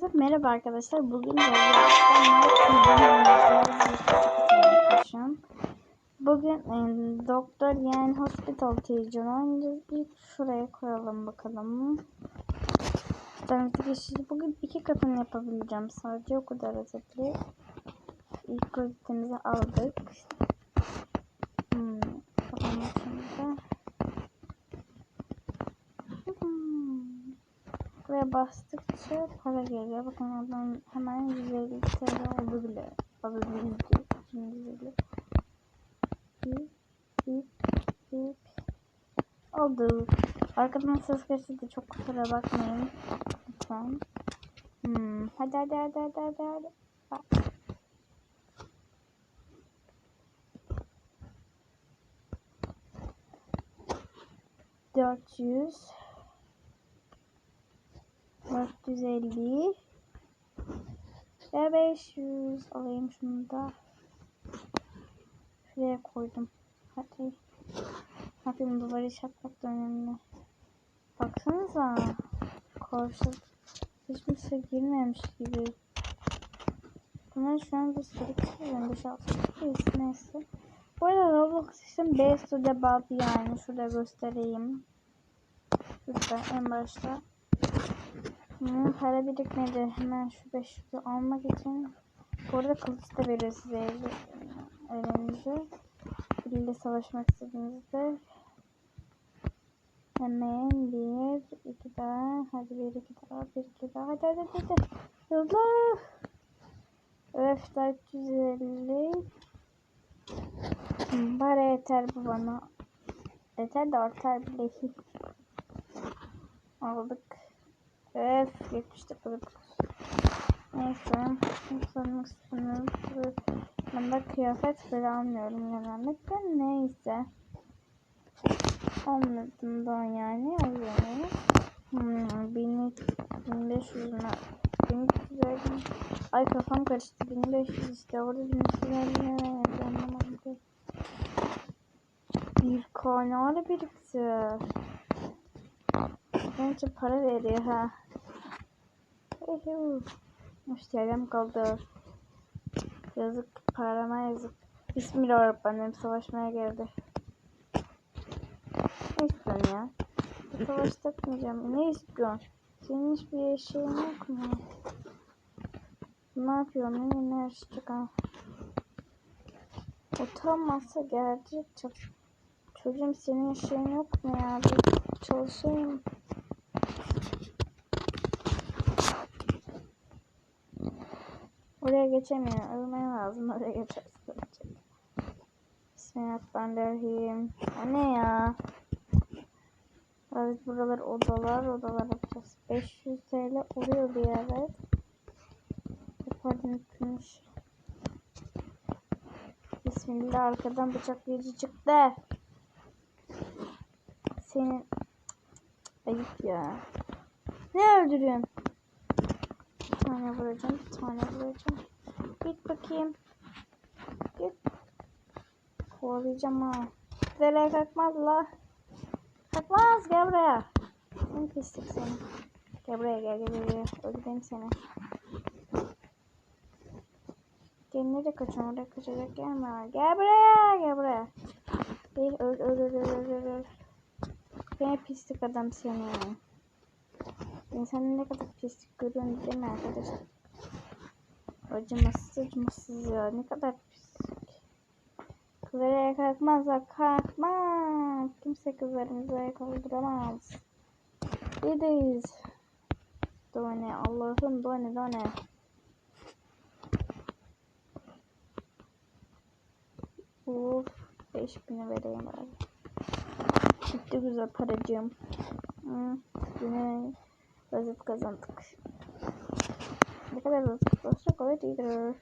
Herkese merhaba arkadaşlar. Bugün Bugün doktor yani hospital teacher oynayacağız. İlk şuraya koyalım bakalım. Geçeceğiz. Bugün iki katını yapabileceğim sadece. O kadar özetli. İlk gazetemizi aldık. Hmm, bakalım şimdi. Hmm. Buraya bastıkça para geliyor. Bakın oradan hemen 150 TL oldu bile. Alabildi. 250. Bip bip bip. Oldu. Arkadan ses geçti de çok kusura bakmayın. Lütfen. Hmm. Hadi hadi hadi hadi hadi. hadi. Bak. Dört yüz. 450 ve 500 alayım şunu da. Şuraya koydum. Hadi. Bakın duvarı çakmak da önemli. Baksanıza. Korsa hiç kimse girmemiş gibi. Bunlar şu an bir sürü kişilerin 5 6 neyse. Bu arada Roblox için best to debug yani. Şurada göstereyim. Şurada en başta Hmm, para birikmedi. Hemen şu 500'ü almak için. Bu arada kılıç da veriyor size elinize. Biriyle savaşmak istediğinizde. Hemen bir, iki daha. Hadi bir, iki daha, bir, iki daha. Hadi hadi hadi. Hızlı. Öf 450. Hmm, para yeter bu bana. Yeter de artar bile. Aldık. 70 dakikalık. Neyse. Sormak istemiyorum. Ben de kıyafet bile almıyorum genellikle. Neyse. Almadığımdan yani alıyorum. Hmm, 1500 mü? 1300 verdim. Ay kafam karıştı. 1500 işte. Orada 1300 verdim. Anlamadım. Bir kanal birikti. Bence para veriyor ha. Müşterim kaldı. Yazık parama yazık. Bismillahirrahmanirrahim savaşmaya geldi. Ne istiyorsun ya? Savaş takmayacağım. Ne istiyorsun? Senin hiçbir şeyin yok mu? Ne yapıyorum? Ne ne yaşayacak ha? Utanmazsa gelecek. Çocuğum senin şeyin yok mu ya? Bir çalışayım. Oraya geçemiyor. Ölmeye lazım. Oraya ölecek. Bismillahirrahmanirrahim. O ne ya? Evet buralar odalar. Odalar yapacağız. 500 TL oluyor bir evet. Pardon bitmiş. Bismillah arkadan bıçaklayıcı çıktı. Senin ayıp ya. Ne öldürüyorsun? Bir tane vuracağım, bir tane vuracağım. Git bakayım. Git. Kovalayacağım ha. Nereye kalkmaz la. Kalkmaz gel buraya. Sen pislik seni. Gel buraya gel gel gel. Öldüreyim seni. Gel nereye kaçıyorsun? Oraya kaçacak var? Gel buraya gel buraya. Gel öl öl öl öl öl öl. Ne pislik adam seni. İnsanın ne kadar pislik görüyorsun değil mi arkadaşlar? Acımasız acımasız ya ne kadar pislik. Kızlara kalkmazlar kalkmaz. Kimse kızlarımıza kaldıramaz. Gideyiz. Done Allah'ım done done. Uf 5000'e vereyim bari. Gitti güzel paracığım. Hı, yine rozet kazandık. Ne kadar rozet olacak öyle değildir.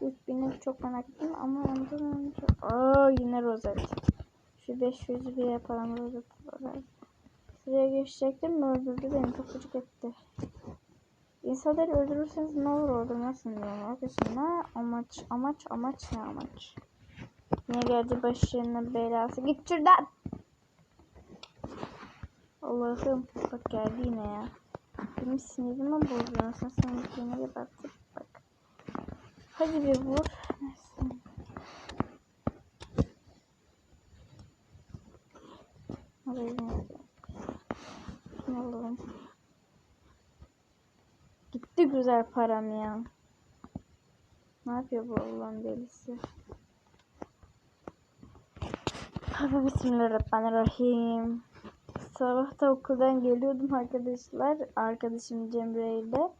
3000'i çok merak ettim ama ondan önce... Aa yine rozet. Şu 500 bir yapalım rozet olarak. Şuraya geçecektim de öldürdü beni çok gıcık etti. İnsanları öldürürseniz ne olur öldürmezsin diyorum arkadaşlar. Amaç amaç amaç ne amaç. Niye geldi başına belası? Git şuradan. Allah'ım bak geldi yine ya. Benim sinirimi bozuyorsun. Sen sinirine baktır bak. Hadi bir vur. Neyse. Alalım? Gitti güzel param ya. Ne yapıyor bu Allah'ın delisi? Bismillahirrahmanirrahim. Sabah da okuldan geliyordum arkadaşlar. Arkadaşım Cemre ile.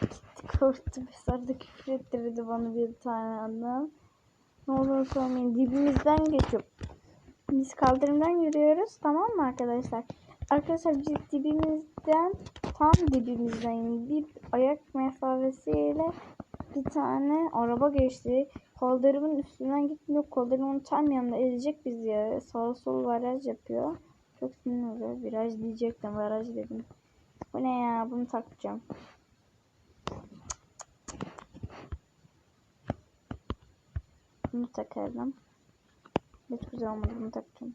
Gitti korktu. Sardı küfür ettirdi bana bir tane adam. Ne olur sormayın. Dibimizden geçiyor. Biz kaldırımdan yürüyoruz. Tamam mı arkadaşlar? Arkadaşlar biz dibimizden tam dibimizden bir ayak mesafesiyle bir tane araba geçti. Kaldırımın üstünden gitmiyor. Kaldırımın tam yanında ezecek bizi ya. Sağ sol viraj yapıyor. Çok sinir oluyor. Viraj diyecektim. Viraj dedim. Bu ne ya? Bunu takacağım. Bunu takarım. Hiç güzel olmadı. Bunu takacağım.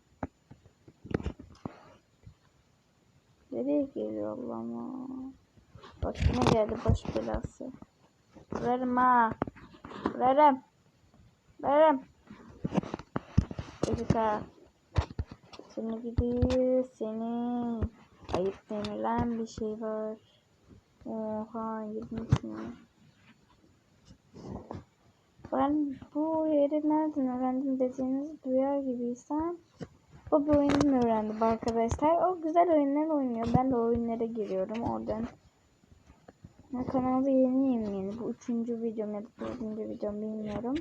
Nereye geliyor Allah'ım? Bak ne geldi baş belası. Vurarım ha. Vurarım. Vurarım. Çocuk ha. Seni gidiyor seni. Ayıp denilen bir şey var. Oha yedim Ben bu yeri nereden öğrendim dediğinizi duyar gibiysem o bir oyundan öğrendim arkadaşlar. O güzel oyunlar oynuyor. Ben de oyunlara giriyorum oradan. Ya kanalda yeniyim yani. Bu üçüncü videom ya da dördüncü videom bilmiyorum.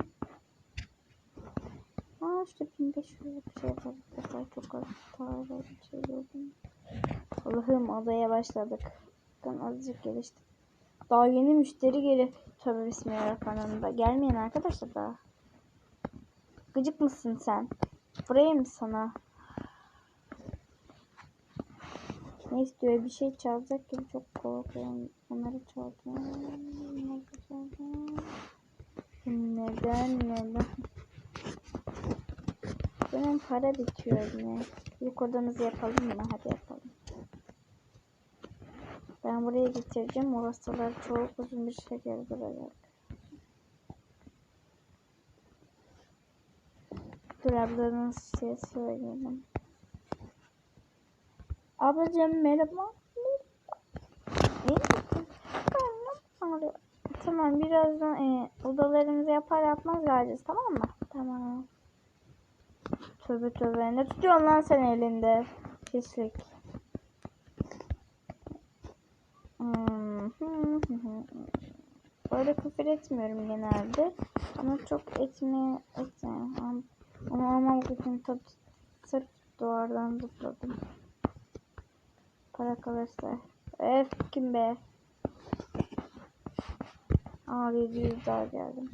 Aa işte 1500 bir şey. Mesela çok az para bir şey gördüm. Allah'ım odaya başladık. Ben azıcık geliştim. Daha yeni müşteri geliyor. Tövbe bismillahirrahmanirrahim. Gelmeyin arkadaşlar daha. Gıcık mısın sen? Buraya mı sana? Ne istiyor? Bir şey çalacak gibi çok korkuyorum. Onları çalacağım. Neden? Neden? Benim para bitiyor yine. İlk odamızı yapalım mı? Hadi yapalım. Ben buraya getireceğim. Orasılar çok uzun bir şeker duracak. Dur ablanın şey söyleyelim. Ablacığım merhaba. Tamam birazdan e, odalarımızı yapar yapmaz geleceğiz tamam mı? Tamam. Tövbe tövbe ne tutuyorsun lan sen elinde? Pislik. Hmm. Böyle küfür etmiyorum genelde. Ama çok etmeye etmiyorum. Ama almamak için tabi sırf duvardan zıpladım. Para kalırsa. Ef kim be? Aa 700 daha geldim.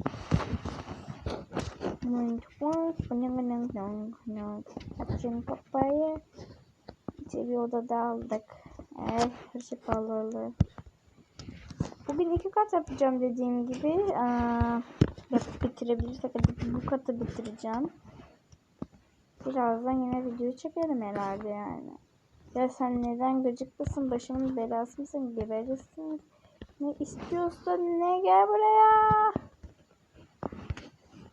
Açın kapıyı. İçeri odada aldık. Eh, hırsız balonu. Bugün iki kat yapacağım dediğim gibi. Aa, yapıp bitirebilirsek bu katı bitireceğim. Birazdan yine video çekerim herhalde yani. Ya sen neden gıcıklısın? Başımın belası mısın? Geberirsin. Ne istiyorsun? Ne gel buraya?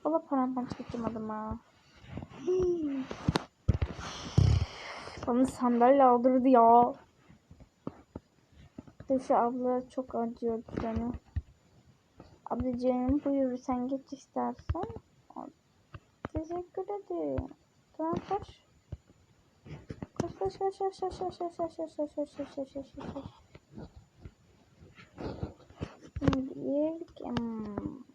Valla paramdan çıkamadım ha. Bana sandalye aldırdı ya. Şu abla çok acıyordu canı. Ablacığım buyur sen geç istersen. Teşekkür ederim. Tamam koş. Koş koş koş koş koş koş koş koş koş koş koş koş koş koş koş. Şimdi hmm.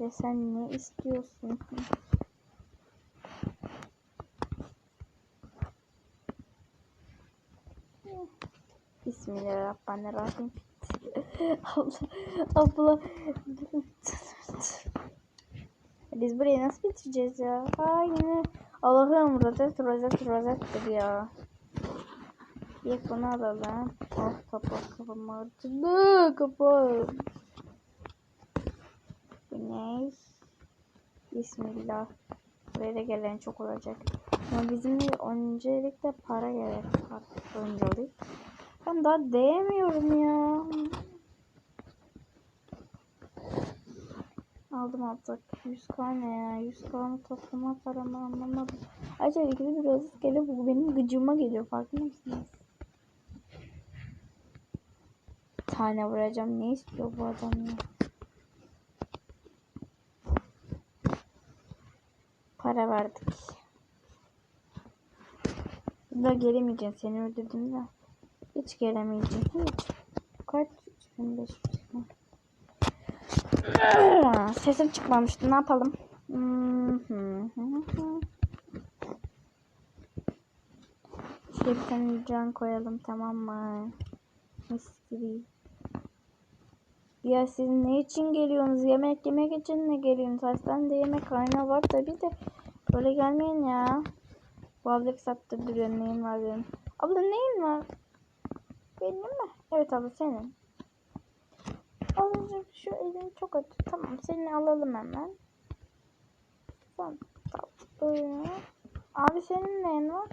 Ve sen ne istiyorsun? Bismillahirrahmanirrahim. abla, abla. Biz burayı nasıl bitireceğiz ya? Aa yine Allah'ım rozet rozet rozet ya. Bir bunu alalım. Oh kapat ağrıdı. Kapat. Bu ne? Bismillah. Buraya da gelen çok olacak. Ama bizim öncelikle para gerek var. Öncelik. Ben daha değmiyorum ya. Aldım artık. 100k ne ya? 100k'nı toplama paramı anlamadım. Ayrıca ikili bir rozet geliyor. Bu benim gıcıma geliyor. Farkında mısınız? Tane vuracağım. Ne istiyor bu adam ya? Para verdik. Bir daha gelemeyeceğim. Seni öldürdüm de. Hiç gelemeyeceğim. Hiç. Kaç? 3500. Sesim çıkmamıştı. Ne yapalım? Şey bir can koyalım tamam mı? Mis gibi. Ya siz ne için geliyorsunuz? Yemek yemek için mi geliyorsunuz? Hastanede yemek kaynağı var tabi de. Böyle gelmeyin ya. Bu abla sattı duruyor. Neyin var benim? Abla neyin var? Benim mi? Evet abla senin. Ablacığım şu elin çok acı. Tamam seni alalım hemen. Tamam. tamam. Abi senin neyin var?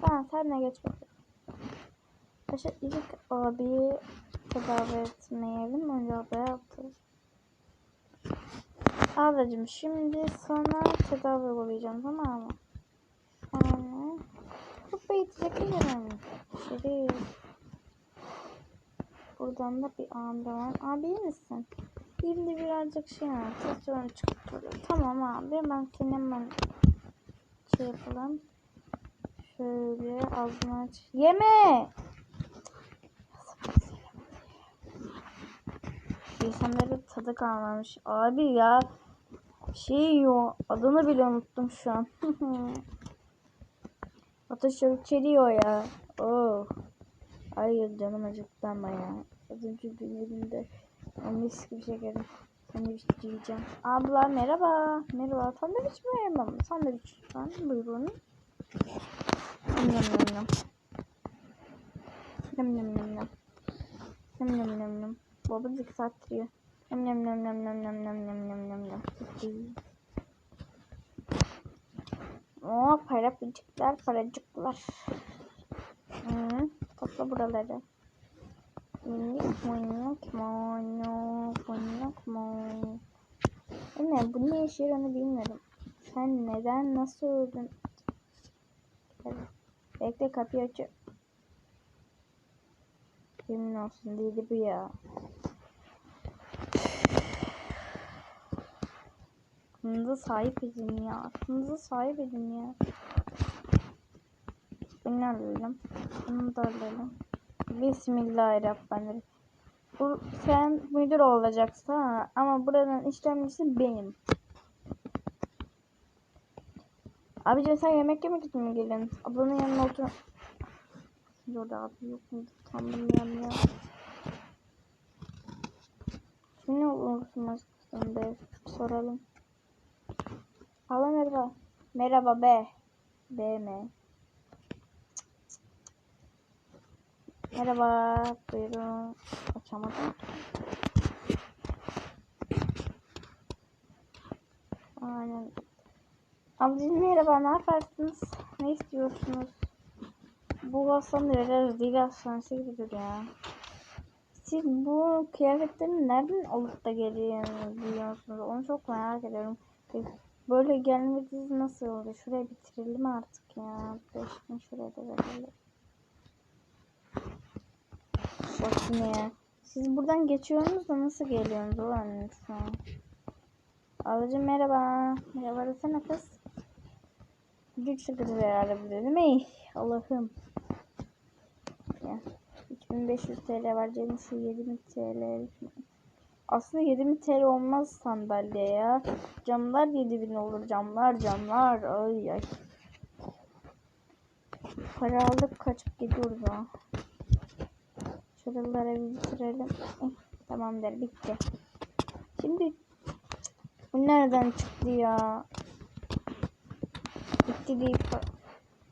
Tamam sen de geç bakalım. Başka ilk abi tedavi etmeyelim. Önce abla yaptırız. Ablacığım şimdi sana tedavi uygulayacağım tamam mı? Yani çok eğitecek mi? Şerif. Buradan da bir anda var. Abi iyi misin? Şimdi birazcık şey var. Testosteron çıktı. Tamam abi ben seni hemen şey yapalım. Şöyle ağzını aç. Yeme! İnsanların tadı kalmamış. Abi ya şey yiyor. Adını bile unuttum şu an. Ateş çeliyor ya. Oh. Hayır canım acıktı ama ya. Az önce günlerinde mis gibi şekerim. Sandviç yiyeceğim. Abla merhaba. Merhaba. Sandviç mi yemem? Sandviç lütfen. Buyurun. Yum yum yum yum. Yum yum yum yum. Yum yum yum yum. Baba zik sattırıyor. Yum yum yum yum yum yum yum yum yum yum yum. Oo paracıklar paracıklar. Hı, topla buraları. Minik minik minik minik minik. Ne bu ne işe onu bilmiyorum. Sen neden nasıl öldün? Bekle kapıyı aç. Yemin olsun dedi bu ya. Aklınıza sahip edin ya. Aklınıza sahip edin ya. Bunu alalım. Bunu da alalım. Bismillahirrahmanirrahim. Bu, sen müdür olacaksın ha? ama buranın işlemcisi benim. Abicim sen yemek yemek için mi geliyorsun? Ablanın yanına otur. Orada abi yok mu? Tam bilmiyorum ya. Ne olursun aşkım? Soralım. Hala merhaba. Merhaba be. B mi? Merhaba. Buyurun. Açamadım. Aynen. Ablacığım merhaba. Ne yaparsınız? Ne istiyorsunuz? Bu hastanın öyle değil hastanesi gibidir ya. Siz bu kıyafetleri nereden alıp da geliyorsunuz? Onu çok merak ediyorum. Böyle gelmeniz nasıl oldu? Şuraya bitirelim artık ya. Beşini şuraya da verelim. Bak ne? Siz buradan geçiyorsunuz da nasıl geliyorsunuz ulan an? Ablacım merhaba. Merhaba desene kız. Güçlü kız herhalde bu değil mi? Allah'ım. Ya. 3500 TL var canım şu 7000 TL. Aslında 7000 TL olmaz sandalye ya. Camlar 7000 olur camlar camlar. Ay ay. Para aldık kaçıp gidiyoruz ha. Şuraları bir bitirelim. Eh, tamamdır bitti. Şimdi bu nereden çıktı ya? Bitti deyip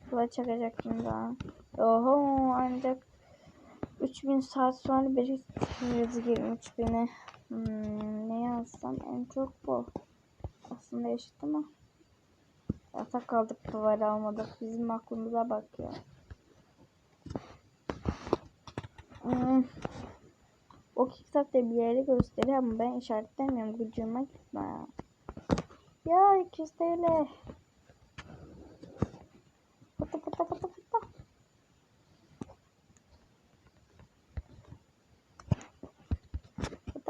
kula çakacaktım daha. Oho ancak 3000 saat sonra bir yazı girmiş beni. Hmm, ne yazsam en çok bu. Aslında eşit ama. Yatak aldık duvar almadık. Bizim aklımıza bak ya. Hmm. O kitap da bir yere gösteriyor ama ben işaretlemiyorum. Gücüme gitme ya. Ya 200 TL. Pıtı pıtı pıtı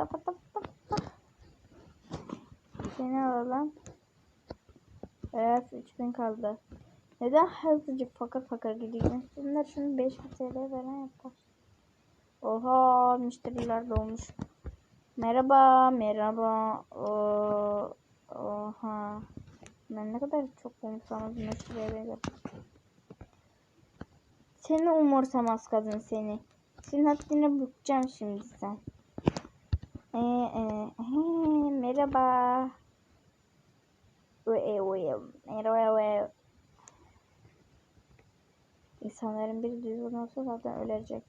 pıtı pıtı pıtı. Seni alalım. Evet 3000 kaldı. Neden hızlıca fakir fakir gidiyorsun? Bunlar şunu 5000 TL veren yapar. Oha müşteriler dolmuş. Merhaba merhaba. Oo, oha. Ben ne kadar çok umursamaz müşteriye benziyorum. Seni umursamaz kadın seni. Senin haddini bükeceğim şimdi sen. Ee, e, he, merhaba. Uy, uy, merhaba. İnsanların bir düzgün olsa zaten ölecek.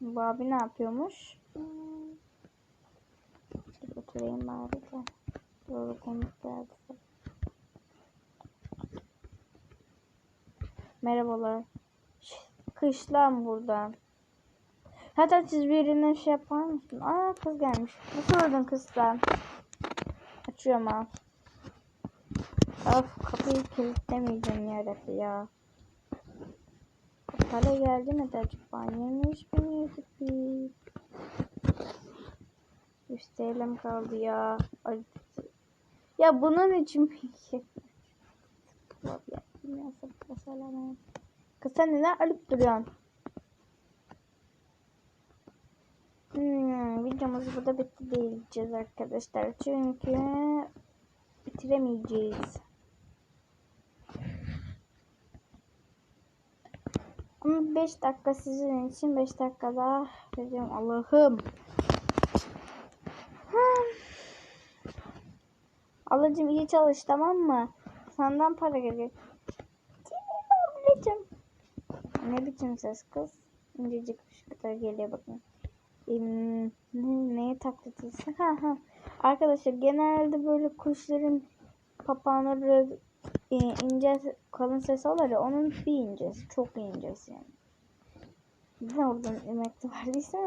Bu abi ne yapıyormuş? Dur oturayım bari de. Doğru komik geldi. Merhabalar. Kış lan buradan. Hatta siz birine şey yapar mısın? Aa kız gelmiş. Nasıl öldün kızdan? Açıyorum ha. Of kapıyı kilitlemeyeceğim yarabbim ya. Para geldi mi de acaba? Yemiş biz? 100 TL'm kaldı ya. Ay, Ya bunun için Kız sen neden alıp duruyorsun? Hmm, videomuz burada bitti diyeceğiz arkadaşlar. Çünkü bitiremeyeceğiz. Ama 5 dakika sizin için 5 dakika daha vereceğim. Allah'ım. Ablacım iyi çalış tamam mı? Senden para. Ablacım. Ne biçim ses kız? İncecik bir geliyor bakın. Ne, neye taklit etsin? Ha. Arkadaşlar genelde böyle kuşların papağanları e, ince kalın ses olur ya onun bir incesi. Çok incesi yani. Ne oradan emekli verdiyse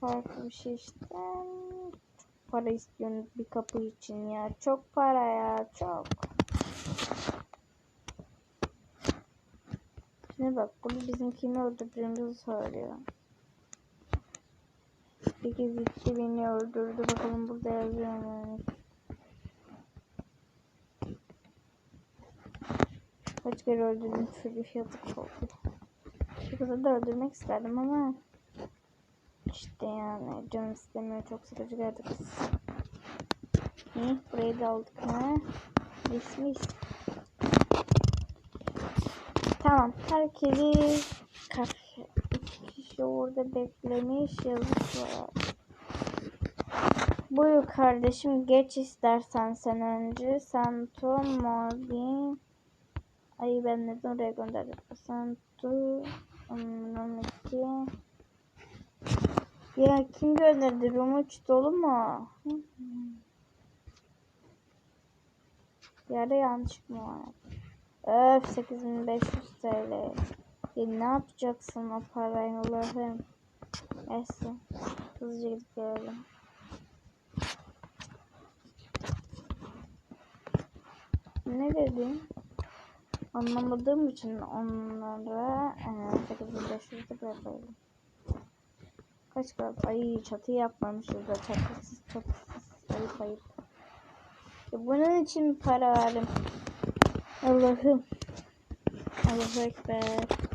farklı bir şey işte. Çok para istiyorsun bir kapı için ya. Çok para ya çok. Şimdi bak bunu bizim kimi öldürdüğümüzü söylüyor. Bir kez gitti beni öldürdü. Bakalım burada yazıyor mu? Kaç kere öldürdüm çocuk yazık oldu. Şu kızı da öldürmek isterdim ama işte yani canım istemiyor. Çok sıkıcı geldi kız. İyi burayı da aldık ha. Mis. Tamam. Herkesi kaç kişi orada beklemiş yazık var. Buyur kardeşim geç istersen sen önce. Santo Morbi Ay ben neden oraya gönderdim? Santo Nomiki Ya kim gönderdi? Rumuç dolu mu? Yerde yanlış mı var? Öf 8500 TL. Ya ne yapacaksın o parayı Allah'ım? Neyse. Hızlıca gidip gelelim. Ne dedin? Anlamadığım için onlara e, 8500'de bırakalım. Kaç kaldı? Ay çatı yapmamışız da çatısız çatısız. Ayıp ayıp. Ya bunun için para verdim. Allah'ım. Allahu Ekber.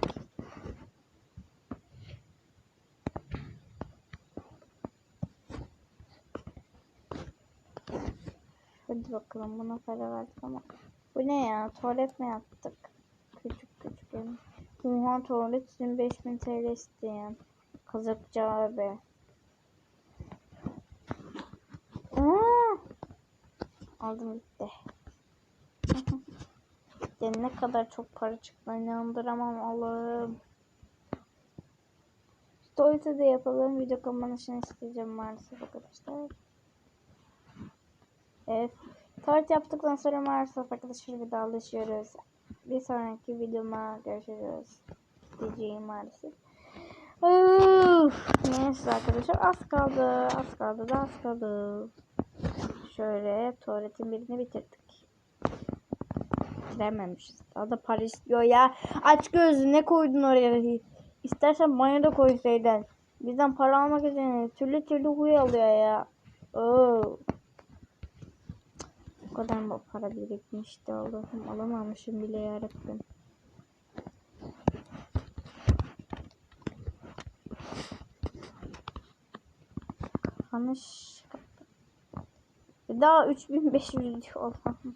Hadi bakalım buna para verdik ama. Bu ne ya? Tuvalet mi yaptık? Küçük küçük yani. Wuhan tuvalet için 5000 TL isteyen. Kazakçı abi. Aa! Aldım gitti. ya ne kadar çok para çıktı inandıramam Allah'ım. Tuvalete de yapalım. Video kapanışını isteyeceğim maalesef arkadaşlar. Evet. Tuvalet yaptıktan sonra maalesef arkadaşlar vedalaşıyoruz. Bir sonraki videoma görüşürüz. Diyeceğim maalesef. Uf, neyse arkadaşlar az kaldı. Az kaldı da az kaldı. Şöyle tuvaletin birini bitirdik. Bitirememişiz. Daha da para istiyor ya. Aç gözlü ne koydun oraya? İstersen banyoda koysaydın. Bizden para almak için türlü türlü huy alıyor ya. Oo. Kadar mı para birikmişti Allah'ım alamamışım bile yarabbim. Yanlış daha 3500 diyor Allah'ım.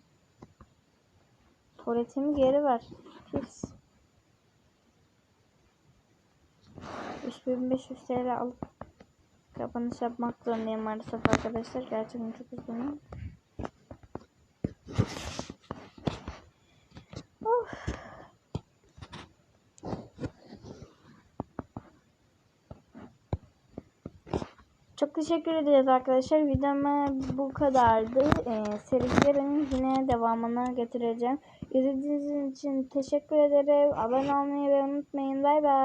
Tuvaletimi geri ver. Pis. 3500 TL alıp kapanış yapmak zorundayım maalesef arkadaşlar. Gerçekten çok üzgünüm. Of. Çok teşekkür ederiz arkadaşlar. Videoma bu kadardı. Ee, serilerin yine devamını getireceğim. İzlediğiniz için teşekkür ederim. Abone olmayı ve unutmayın. Bay bay.